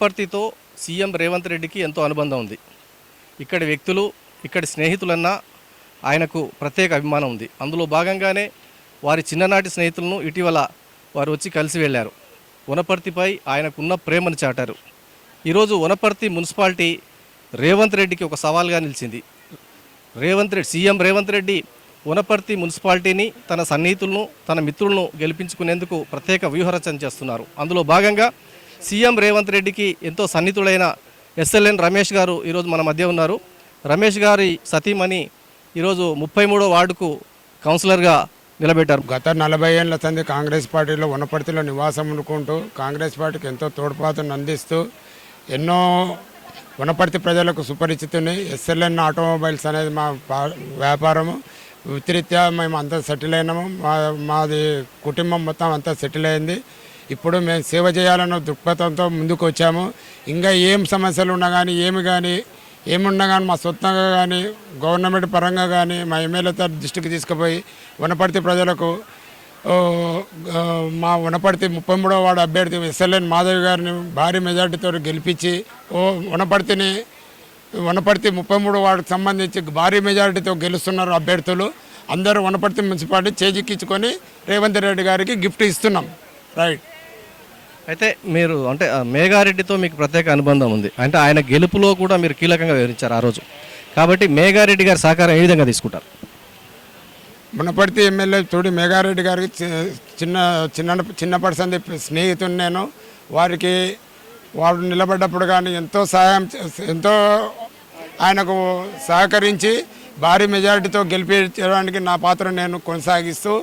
వనపర్తితో CM Revanth రెడ్డికి ఎంతో అనుబంధం ఉంది. ఇక్కడి వ్యక్తులు ఇక్కడి స్నేహితులన్నా ఆయనకు ప్రత్యేక అభిమానం ఉంది. అందులో భాగంగానే వారి చిన్ననాటి స్నేహితులను ఇటీవల వారు వచ్చి కలిసి వెళ్ళారు. వనపర్తిపై ఆయనకున్న ప్రేమను చాటారు. ఈరోజు వనపర్తి మున్సిపాలిటీ రేవంత్ రెడ్డికి ఒక సవాల్గా నిలిచింది. రేవంత్ రెడ్డి సీఎం రేవంత్ రెడ్డి వనపర్తి మున్సిపాలిటీని తన సన్నిహితులను తన మిత్రులను గెలిపించుకునేందుకు ప్రత్యేక వ్యూహరచన చేస్తున్నారు. అందులో భాగంగా సీఎం రేవంత్ రెడ్డికి ఎంతో సన్నిహితుడైన ఎస్ఎల్ఎన్ రమేష్ గారు ఈరోజు మన మధ్య ఉన్నారు. రమేష్ గారి సతీమణి ఈరోజు ముప్పై మూడో వార్డుకు కౌన్సిలర్గా నిలబెట్టారు. గత నలభై ఏళ్ళ సంది కాంగ్రెస్ పార్టీలో ఉన్నపర్తిలో నివాసం ఉండుకుంటూ కాంగ్రెస్ పార్టీకి ఎంతో తోడ్పాటును అందిస్తూ ఎన్నో వనపర్తి ప్రజలకు సుపరిచితుని ఎస్ఎల్ఎన్ ఆటోమొబైల్స్ అనేది మా వ్యాపారము. వృత్తిరీత్యా మేము అంతా సెటిల్ అయినాము. మా మాది కుటుంబం మొత్తం అంతా సెటిల్ అయింది. ఇప్పుడు మేము సేవ చేయాలన్న దృక్పథంతో ముందుకు వచ్చాము ఇంకా ఏం సమస్యలు ఉన్నా కానీ ఏమి కానీ ఏమున్నా కానీ మా సొంతంగా కానీ గవర్నమెంట్ పరంగా కానీ మా ఎమ్మెల్యే దృష్టికి తీసుకుపోయి వనపర్తి ప్రజలకు మా వనపర్తి ముప్పై మూడవ వాడు అభ్యర్థి ఎస్ఎల్ఎన్ మాధవి గారిని భారీ మెజార్టీతో గెలిపించి ఓ వనపర్తిని వనపర్తి ముప్పై మూడు వార్డుకు సంబంధించి భారీ మెజారిటీతో గెలుస్తున్నారు అభ్యర్థులు. అందరూ వనపర్తి మున్సిపాలిటీ చేజిక్కించుకొని రేవంత్ రెడ్డి గారికి గిఫ్ట్ ఇస్తున్నాం. రైట్. అయితే మీరు అంటే మేఘారెడ్డితో మీకు ప్రత్యేక అనుబంధం ఉంది. అంటే ఆయన గెలుపులో కూడా మీరు కీలకంగా వివరించారు ఆ రోజు. కాబట్టి మేఘారెడ్డి గారి సహకారం ఏ విధంగా తీసుకుంటారు? మునపర్తి ఎమ్మెల్యే తోడి మేఘారెడ్డి గారికి చి- చిన్న చిన్న చిన్నప్పటి సంది నేను. వారికి వారు నిలబడ్డప్పుడు కానీ ఎంతో సహాయం ఎంతో ఆయనకు సహకరించి భారీ మెజారిటీతో గెలిపించడానికి నా పాత్ర నేను కొనసాగిస్తూ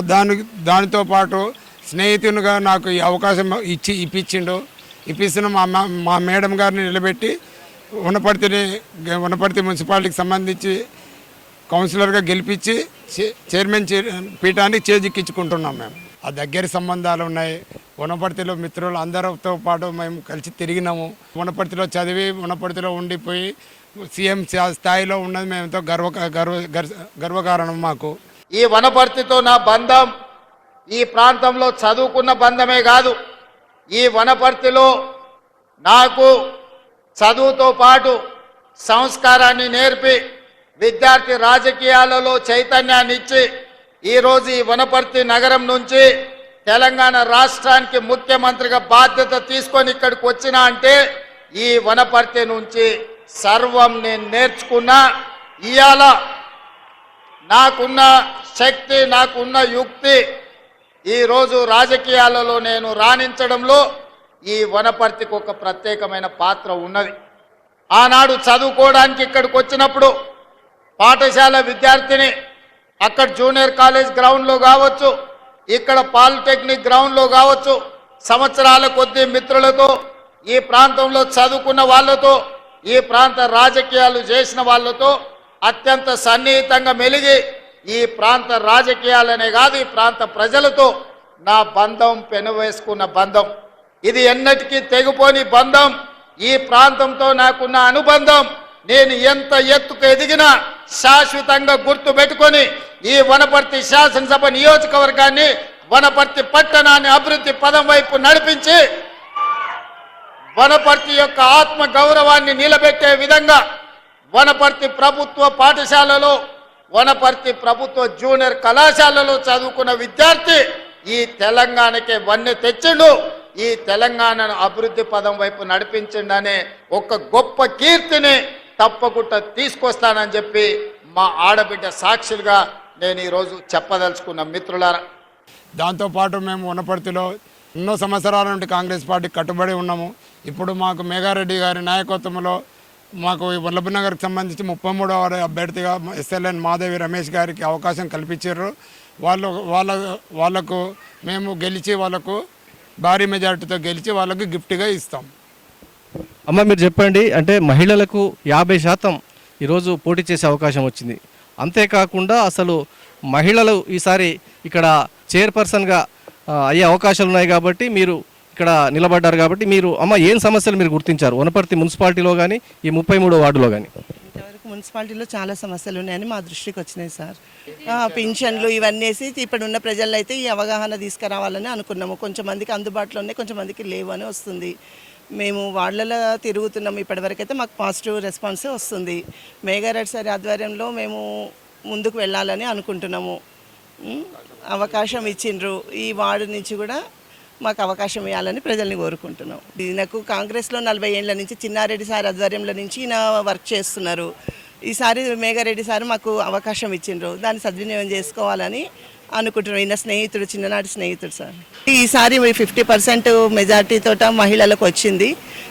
దాని దానితో పాటు స్నేహితునిగా నాకు ఈ అవకాశం ఇచ్చి ఇప్పించిండు. ఇప్పిస్తున్న మా మా- మేడం గారిని నిలబెట్టి ఉన్నపర్తిని ఉన్నపర్తి మున్సిపాలిటీకి సంబంధించి కౌన్సిలర్గా గెలిపించి చే- చైర్మన్ చే- పీఠానికి చేజిక్కించుకుంటున్నాం మేము. ఆ దగ్గర సంబంధాలు ఉన్నాయి. వనపర్తిలో మిత్రులు అందరితో పాటు మేము కలిసి తిరిగినాము. వనపర్తిలో చదివి వనపర్తిలో ఉండిపోయి సీఎం స్థాయిలో ఉన్నది మేము ఎంతో గర్వ గర్వ గర్- గర్వకారణం మాకు. ఈ వనపర్తితో నా బంధం ఈ ప్రాంతంలో చదువుకున్న బంధమే కాదు ఈ వనపర్తిలో నాకు చదువుతో పాటు సంస్కారాన్ని నేర్పి విద్యార్థి రాజకీయాలలో చైతన్యాన్ని ఇచ్చి ఈరోజు ఈ వనపర్తి నగరం నుంచి తెలంగాణ రాష్ట్రానికి ముఖ్యమంత్రిగా బాధ్యత తీసుకొని ఇక్కడికి వచ్చినా అంటే ఈ వనపర్తి నుంచి సర్వం నేను నేర్చుకున్నా. ఇవాళ నాకున్న శక్తి నాకున్న యుక్తి ఈరోజు రాజకీయాలలో నేను రాణించడంలో ఈ వనపర్తికి ఒక ప్రత్యేకమైన పాత్ర ఉన్నది. ఆనాడు చదువుకోవడానికి ఇక్కడికి వచ్చినప్పుడు పాఠశాల విద్యార్థిని అక్కడ జూనియర్ కాలేజ్ గ్రౌండ్లో కావచ్చు ఇక్కడ పాలిటెక్నిక్ గ్రౌండ్లో కావచ్చు సంవత్సరాల కొద్ది మిత్రులతో ఈ ప్రాంతంలో చదువుకున్న వాళ్ళతో ఈ ప్రాంత రాజకీయాలు చేసిన వాళ్ళతో అత్యంత సన్నిహితంగా మెలిగి ఈ ప్రాంత రాజకీయాలనే కాదు ఈ ప్రాంత ప్రజలతో నా బంధం పెనవేసుకున్న బంధం. ఇది ఎన్నటికీ తెగిపోని బంధం. ఈ ప్రాంతంతో నాకున్న అనుబంధం నేను ఎంత ఎత్తుకు ఎదిగినా శాశ్వతంగా గుర్తు పెట్టుకొని ఈ వనపర్తి శాసనసభ నియోజకవర్గాన్ని వనపర్తి పట్టణాన్ని అభివృద్ధి పదం వైపు నడిపించి వనపర్తి యొక్క ఆత్మ గౌరవాన్ని నిలబెట్టే విధంగా వనపర్తి ప్రభుత్వ పాఠశాలలో వనపర్తి ప్రభుత్వ జూనియర్ కళాశాలలో చదువుకున్న విద్యార్థి ఈ తెలంగాణకి వన్నె తెచ్చిండు. ఈ తెలంగాణను అభివృద్ధి పదం వైపు నడిపించిండు అనే ఒక గొప్ప కీర్తిని తప్పకుండా తీసుకొస్తానని చెప్పి మా ఆడబిడ్డ సాక్షులుగా నేను ఈరోజు చెప్పదలుచుకున్న మిత్రులారా. దాంతోపాటు మేము వనపర్తిలో ఎన్నో సంవత్సరాల నుండి కాంగ్రెస్ పార్టీ కట్టుబడి ఉన్నాము. ఇప్పుడు మాకు మేఘారెడ్డి గారి నాయకత్వంలో మాకు ఈ వల్లభనగర్కి సంబంధించి ముప్పై మూడవ అభ్యర్థిగా ఎస్ఎల్ఎన్ మాధవి రమేష్ గారికి అవకాశం కల్పించారు. వాళ్ళు వాళ్ళ వాళ్ళకు మేము గెలిచి వాళ్ళకు భారీ మెజార్టీతో గెలిచి వాళ్ళకు గిఫ్ట్గా ఇస్తాం. అమ్మ మీరు చెప్పండి అంటే మహిళలకు యాభై శాతం ఈరోజు పోటీ చేసే అవకాశం వచ్చింది. అంతేకాకుండా అసలు మహిళలు ఈసారి ఇక్కడ చైర్పర్సన్గా అయ్యే అవకాశాలు ఉన్నాయి కాబట్టి మీరు ఇక్కడ నిలబడ్డారు కాబట్టి మీరు అమ్మ ఏం సమస్యలు మీరు గుర్తించారు? వనపర్తి మున్సిపాలిటీలో కానీ ఈ ముప్పై మూడో వార్డులో కానీ ఇంతవరకు మున్సిపాలిటీలో చాలా సమస్యలు ఉన్నాయని మా దృష్టికి వచ్చినాయి సార్. పింఛన్లు ఇవన్నీ వేసి ఇప్పుడు ఉన్న ప్రజల్లో అయితే ఈ అవగాహన తీసుకురావాలని అనుకున్నాము. కొంచెం మందికి అందుబాటులో ఉన్నాయి కొంచెం మందికి లేవు అని వస్తుంది. మేము వాళ్ళలో తిరుగుతున్నాం ఇప్పటివరకైతే మాకు పాజిటివ్ రెస్పాన్సే వస్తుంది. మేఘారెడ్డి సార్ ఆధ్వర్యంలో మేము ముందుకు వెళ్ళాలని అనుకుంటున్నాము. అవకాశం ఇచ్చిండ్రు. ఈ వార్డు నుంచి కూడా మాకు అవకాశం ఇవ్వాలని ప్రజల్ని కోరుకుంటున్నాం. నాకు కాంగ్రెస్లో నలభై ఏళ్ళ నుంచి చిన్నారెడ్డి సార్ ఆధ్వర్యంలో నుంచి ఈయన వర్క్ చేస్తున్నారు. ఈసారి మేఘారెడ్డి సార్ మాకు అవకాశం ఇచ్చిండ్రు. దాన్ని సద్వినియోగం చేసుకోవాలని అనుకుంటున్నాం. ఈయన స్నేహితుడు చిన్ననాటి స్నేహితుడు సార్. ఈసారి ఫిఫ్టీ పర్సెంట్ మెజార్టీతో మహిళలకు వచ్చింది.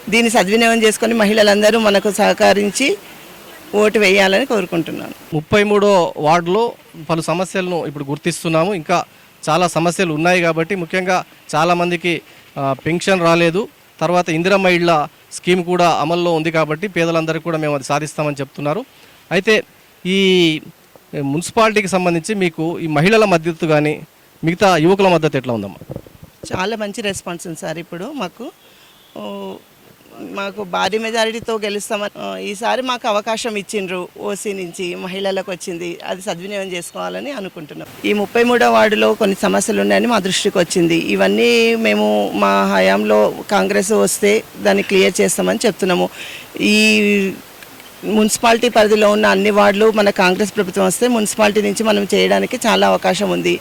దీన్ని సద్వినియోగం చేసుకొని మహిళలందరూ మనకు సహకరించి ఓటు వేయాలని కోరుకుంటున్నాను. ముప్పై మూడో వార్డులో పలు సమస్యలను ఇప్పుడు గుర్తిస్తున్నాము. ఇంకా చాలా సమస్యలు ఉన్నాయి కాబట్టి ముఖ్యంగా చాలామందికి పెన్షన్ రాలేదు. తర్వాత ఇందిరమ్మ ఇళ్ళ స్కీమ్ కూడా అమల్లో ఉంది కాబట్టి పేదలందరికీ కూడా మేము అది సాధిస్తామని చెప్తున్నారు. అయితే ఈ మున్సిపాలిటీకి సంబంధించి మీకు ఈ మహిళల మద్దతు కానీ మిగతా యువకుల మద్దతు ఎట్లా ఉందమ్మా? చాలా మంచి రెస్పాన్స్ ఉంది సార్ ఇప్పుడు మాకు. మాకు భారీ మెజారిటీతో గెలుస్తామని ఈసారి మాకు అవకాశం ఇచ్చిండ్రు ఓసీ నుంచి మహిళలకు వచ్చింది అది సద్వినియోగం చేసుకోవాలని అనుకుంటున్నాం. ఈ ముప్పై మూడో వార్డులో కొన్ని సమస్యలు ఉన్నాయని మా దృష్టికి వచ్చింది. ఇవన్నీ మేము మా హయాంలో కాంగ్రెస్ వస్తే దాన్ని క్లియర్ చేస్తామని చెప్తున్నాము. ఈ మున్సిపాలిటీ పరిధిలో ఉన్న అన్ని వార్డులు మన కాంగ్రెస్ ప్రభుత్వం వస్తే మున్సిపాలిటీ నుంచి మనం చేయడానికి చాలా అవకాశం ఉంది.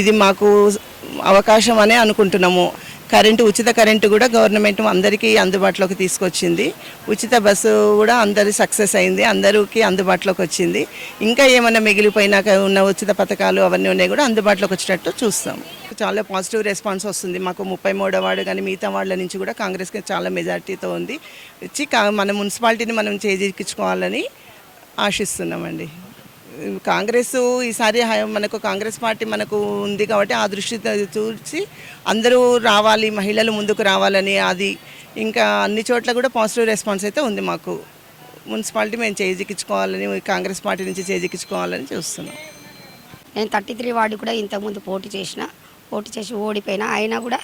ఇది మాకు అవకాశం అనే అనుకుంటున్నాము. కరెంటు ఉచిత కరెంటు కూడా గవర్నమెంట్ అందరికీ అందుబాటులోకి తీసుకొచ్చింది. ఉచిత బస్సు కూడా అందరి సక్సెస్ అయింది అందరికీ అందుబాటులోకి వచ్చింది. ఇంకా ఏమైనా మిగిలిపోయినాక ఉన్న ఉచిత పథకాలు అవన్నీ ఉన్నాయి కూడా అందుబాటులోకి వచ్చినట్టు చూస్తాం. చాలా పాజిటివ్ రెస్పాన్స్ వస్తుంది. మాకు ముప్పై మూడో వాడు కానీ మిగతా వాళ్ళ నుంచి కూడా కాంగ్రెస్కి చాలా మెజార్టీతో ఉంది. ఇచ్చి కా- మన మున్సిపాలిటీని మనం చేజిక్కించుకోవాలని ఆశిస్తున్నామండి. కాంగ్రెస్ ఈసారి హై- మనకు కాంగ్రెస్ పార్టీ మనకు ఉంది కాబట్టి ఆ దృష్టితో చూసి అందరూ రావాలి మహిళలు ముందుకు రావాలని అది ఇంకా అన్ని చోట్ల కూడా పాజిటివ్ రెస్పాన్స్ అయితే ఉంది మాకు. మున్సిపాలిటీ మేము చేజిక్కించుకోవాలని కాంగ్రెస్ పార్టీ నుంచి చేజిక్కించుకోవాలని చూస్తున్నాం. నేను థర్టీ త్రీ వార్డు కూడా ఇంతకుముందు పోటీ చేసిన పోటీ చేసి ఓడిపోయినా. అయినా కూడా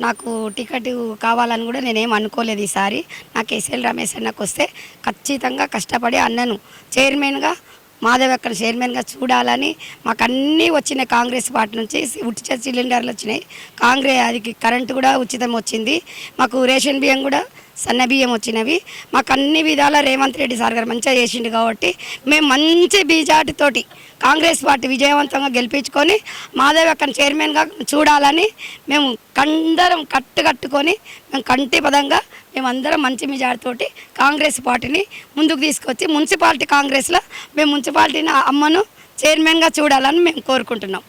నాకు టికెట్ కావాలని కూడా నేనేం అనుకోలేదు ఈసారి. నాకు ఎస్ఎల్ రమేష్ అన్నకు వస్తే ఖచ్చితంగా కష్టపడి అన్నను చైర్మన్గా మాధవ్ అక్కడ చైర్మన్గా చూడాలని మాకు అన్నీ వచ్చినాయి కాంగ్రెస్ పార్టీ నుంచి. ఉచిత సిలిండర్లు వచ్చినాయి. కాంగ్రెస్ అది కరెంటు కూడా ఉచితం వచ్చింది. మాకు రేషన్ బియ్యం కూడా సన్న బియ్యం వచ్చినవి. మాకు అన్ని విధాల రేవంత్ రెడ్డి సార్ గారు మంచిగా చేసిండు కాబట్టి మేము మంచి బీజాటితోటి కాంగ్రెస్ పార్టీ విజయవంతంగా గెలిపించుకొని మాధవ్ అక్కడ చైర్మన్గా చూడాలని మేము కందరం కట్టు కట్టుకొని మేము కంటి పదంగా మేమందరం మంచి మెజార్టీతోటి కాంగ్రెస్ పార్టీని ముందుకు తీసుకొచ్చి మున్సిపాలిటీ కాంగ్రెస్లో మేము మున్సిపాలిటీని అమ్మను చైర్మన్గా చూడాలని మేము కోరుకుంటున్నాం.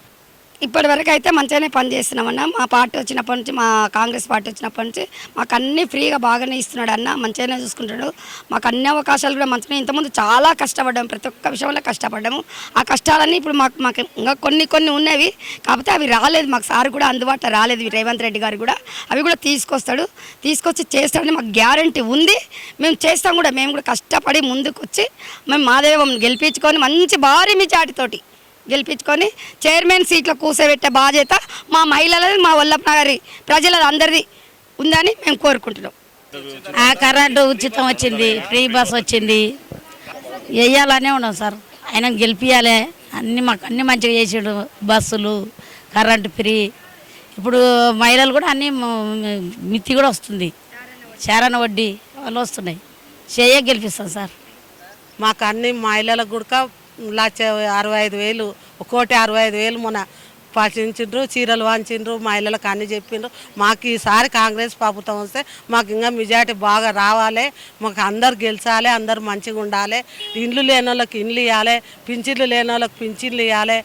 ఇప్పటి వరకు అయితే మంచిగానే పనిచేస్తున్నామన్న మా పార్టీ వచ్చినప్పటి నుంచి మా కాంగ్రెస్ పార్టీ వచ్చినప్పటి నుంచి మాకు అన్నీ ఫ్రీగా బాగానే ఇస్తున్నాడు అన్న. మంచిగానే చూసుకుంటాడు మాకు అన్ని అవకాశాలు కూడా మంచిగా ఇంతకుముందు చాలా కష్టపడ్డాము ప్రతి ఒక్క విషయంలో కష్టపడ్డాము. ఆ కష్టాలన్నీ ఇప్పుడు మాకు మాకు ఇంకా కొన్ని కొన్ని ఉన్నవి. కాకపోతే అవి రాలేదు. మాకు సార్ కూడా అందుబాటులో రాలేదు. రేవంత్ రెడ్డి గారు కూడా. అవి కూడా తీసుకొస్తాడు. తీసుకొచ్చి చేస్తాడని మాకు గ్యారంటీ ఉంది. మేము చేస్తాం కూడా. మేము కూడా కష్టపడి ముందుకు వచ్చి మేము మాదేవం గెలిపించుకొని మంచి భారీ మెజార్టీతోటి గెలిపించుకొని చైర్మన్ సీట్లో కూర్చోబెట్టే బాధ్యత మా మహిళలది మా వల్లభ నగరి ప్రజలది అందరిది ఉందని మేము కోరుకుంటున్నాం. ఆ కరెంటు ఉచితం వచ్చింది ఫ్రీ బస్ వచ్చింది. వేయాలనే ఉన్నాం సార్. ఆయన గెలిపియాలి. అన్ని మాకు అన్ని మంచిగా చేసాడు. బస్సులు కరెంటు ఫ్రీ. ఇప్పుడు మహిళలు కూడా అన్ని మిత్తి కూడా వస్తుంది. చారణ వడ్డీ వాళ్ళు వస్తున్నాయి. చేయ గెలిపిస్తాం సార్. మాకు అన్ని మహిళలకు కూడా లక్ష అరవై ఐదు వేలు కోటి అరవై ఐదు వేలు మొన్న పాటించిండ్రు చీరలు వాంచిండ్రు మహిళలకు అన్ని చెప్పిండ్రు మాకు ఈసారి కాంగ్రెస్ ప్రభుత్వం వస్తే మాకు ఇంకా మెజార్టీ బాగా రావాలి. మాకు అందరు గెలిచాలి అందరు మంచిగా ఉండాలి ఇండ్లు లేని వాళ్ళకి ఇండ్లు ఇవ్వాలి పింఛన్లు లేని వాళ్ళకి పింఛన్లు ఇవ్వాలి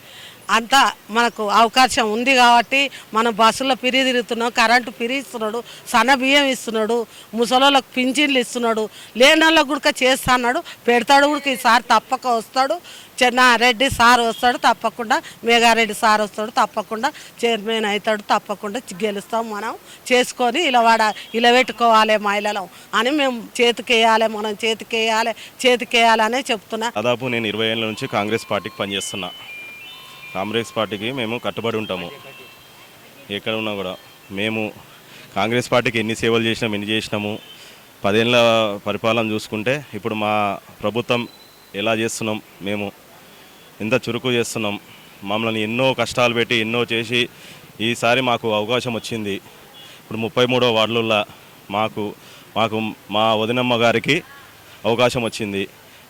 అంతా మనకు అవకాశం ఉంది కాబట్టి మనం బస్సులో పిరి తిరుగుతున్నాం కరెంటు పిరి ఇస్తున్నాడు సన్న బియ్యం ఇస్తున్నాడు ముసలోళ్ళకి పింఛన్లు ఇస్తున్నాడు లేని వాళ్ళకి కూడా చేస్తున్నాడు పెడతాడు కూడా ఈసారి తప్పక వస్తాడు చెన్నారెడ్డి సార్ వస్తాడు తప్పకుండా మేఘారెడ్డి సార్ వస్తాడు తప్పకుండా చైర్మన్ అవుతాడు తప్పకుండా గెలుస్తాం మనం చేసుకొని ఇలా వాడ ఇలా పెట్టుకోవాలి అని మేము చేతికేయాలి మనం చేతికేయాలి చేతికేయాలనే చెప్తున్నా. దాదాపు నేను ఇరవై ఏళ్ళ నుంచి కాంగ్రెస్ పార్టీకి పనిచేస్తున్నా. కాంగ్రెస్ పార్టీకి మేము కట్టుబడి ఉంటాము. ఎక్కడ ఉన్నా కూడా మేము కాంగ్రెస్ పార్టీకి ఎన్ని సేవలు చేసినాం ఎన్ని చేసినాము పదేళ్ళ పరిపాలన చూసుకుంటే ఇప్పుడు మా ప్రభుత్వం ఎలా చేస్తున్నాం మేము ఎంత చురుకు చేస్తున్నాం మమ్మల్ని ఎన్నో కష్టాలు పెట్టి ఎన్నో చేసి ఈసారి మాకు అవకాశం వచ్చింది. ఇప్పుడు ముప్పై మూడో వార్డులలో మాకు మాకు మా వదినమ్మ గారికి అవకాశం వచ్చింది.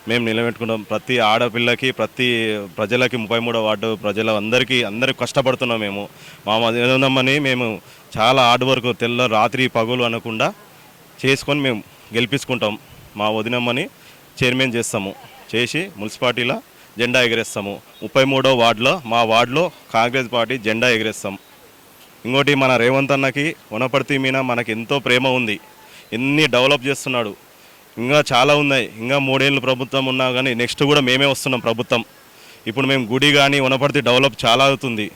మేము నిలబెట్టుకుంటాం ప్రతి ఆడపిల్లకి ప్రతి ప్రజలకి ముప్పై మూడో వార్డు ప్రజల అందరికీ అందరికి కష్టపడుతున్నాం మేము. మా వదినమ్మని మేము చాలా హార్డ్ వర్క్ తెల్ల రాత్రి పగులు అనకుండా చేసుకొని మేము గెలిపించుకుంటాం. మా వదినమ్మని చైర్మన్ చేస్తాము. చేసి మున్సిపాలిటీలో జెండా ఎగరేస్తాము. ముప్పై మూడో వార్డులో మా వార్డులో కాంగ్రెస్ పార్టీ జెండా ఎగరేస్తాం. ఇంకోటి మన రేవంత్ అన్నకి వనపర్తి మీద మనకి ఎంతో ప్రేమ ఉంది. ఎన్ని డెవలప్ చేస్తున్నాడు. ఇంకా చాలా ఉన్నాయి. ఇంకా మూడేళ్ళు ప్రభుత్వం ఉన్నా కానీ నెక్స్ట్ కూడా మేమే వస్తున్నాం ప్రభుత్వం. ఇప్పుడు మేము గుడి కానీ వనపర్తి డెవలప్ చాలా అవుతుంది.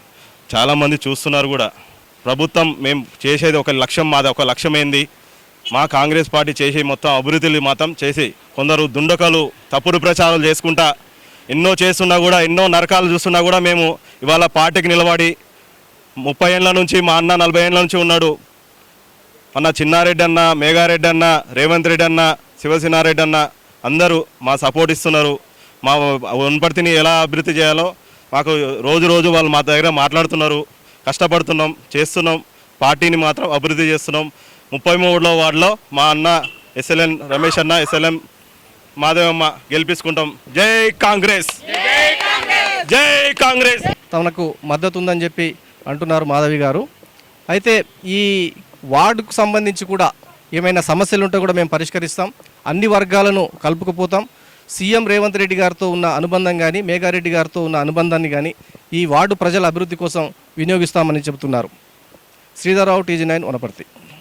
చాలామంది చూస్తున్నారు కూడా. ప్రభుత్వం మేము చేసేది ఒక లక్ష్యం మాది ఒక లక్ష్యం ఏంది? మా కాంగ్రెస్ పార్టీ చేసే మొత్తం అభివృద్ధిని మాత్రం చేసి కొందరు దుండకలు తప్పుడు ప్రచారాలు చేసుకుంటా ఎన్నో చేస్తున్నా కూడా ఎన్నో నరకాలు చూస్తున్నా కూడా మేము ఇవాళ పార్టీకి నిలబడి ముప్పై ఏళ్ళ నుంచి మా అన్న నలభై ఏళ్ళ నుంచి ఉన్నాడు. అన్న చిన్నారెడ్డి అన్న మేఘారెడ్డి అన్న రేవంత్ రెడ్డి అన్న శివసేనారెడ్డి అన్న అందరూ మా సపోర్ట్ ఇస్తున్నారు. మా వనపర్తిని ఎలా అభివృద్ధి చేయాలో మాకు రోజు రోజు వాళ్ళు మా దగ్గర మాట్లాడుతున్నారు. కష్టపడుతున్నాం చేస్తున్నాం. పార్టీని మాత్రం అభివృద్ధి చేస్తున్నాం. ముప్పై మూడులో వార్డులో మా అన్న ఎస్ఎల్ఎన్ రమేష్ అన్న ఎస్ఎల్ఎం మాదేవమ్మ గెలిపించుకుంటాం. జై కాంగ్రెస్! జై కాంగ్రెస్! తమకు మద్దతు ఉందని చెప్పి అంటున్నారు మాధవి గారు. అయితే ఈ వార్డుకు సంబంధించి కూడా ఏమైనా సమస్యలు ఉంటే కూడా మేము పరిష్కరిస్తాం. అన్ని వర్గాలను కలుపుకుపోతాం. సీఎం రేవంత్ రెడ్డి గారితో ఉన్న అనుబంధం కానీ మేఘారెడ్డి గారితో ఉన్న అనుబంధాన్ని కానీ ఈ వార్డు ప్రజల అభివృద్ధి కోసం వినియోగిస్తామని చెబుతున్నారు. Sridhar Rao TG nine Wanaparthy.